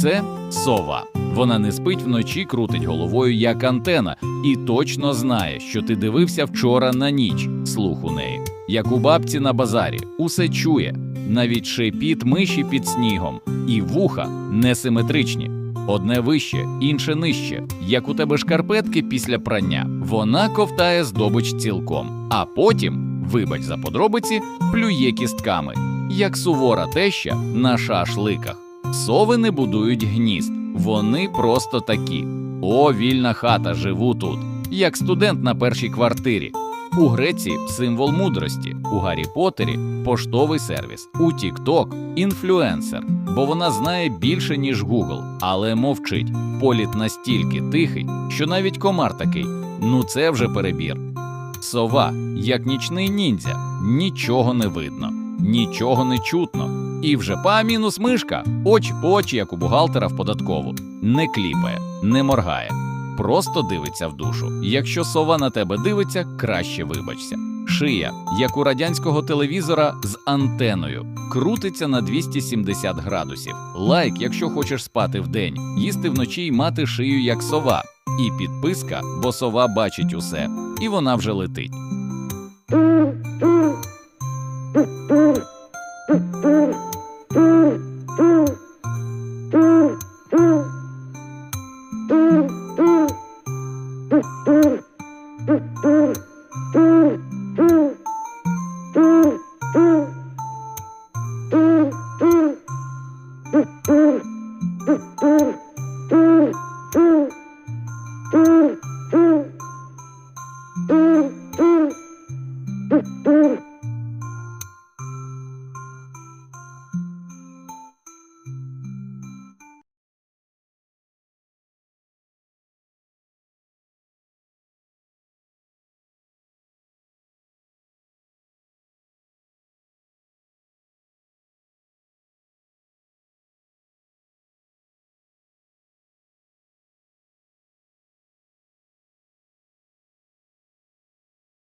Це сова. Вона не спить вночі, крутить головою як антена, і точно знає, що ти дивився вчора на ніч. Слух у неї, як у бабці на базарі, усе чує, навіть шепіт миші під снігом, і вуха несиметричні. Одне вище, інше нижче, як у тебе шкарпетки після прання. Вона ковтає здобич цілком, а потім, вибач за подробиці, плює кістками, як сувора теща на шашликах. Сови не будують гнізд, вони просто такі. О, вільна хата, живу тут, як студент на першій квартирі. У Греції символ мудрості, у Гаррі Поттері поштовий сервіс, у Тік-Ток інфлюенсер, бо вона знає більше, ніж Google, але мовчить. Політ настільки тихий, що навіть комар такий. Ну це вже перебір. Сова, як нічний ніндзя, нічого не видно, нічого не чутно. І вже па мінус мишка, очі очі, як у бухгалтера в податкову, не кліпає, не моргає, просто дивиться в душу. Якщо сова на тебе дивиться, краще вибачся. Шия, як у радянського телевізора з антеною, крутиться на 270 градусів. Лайк, якщо хочеш спати вдень, їсти вночі й мати шию як сова. І підписка, бо сова бачить усе, і вона вже летить. Mm-hmm.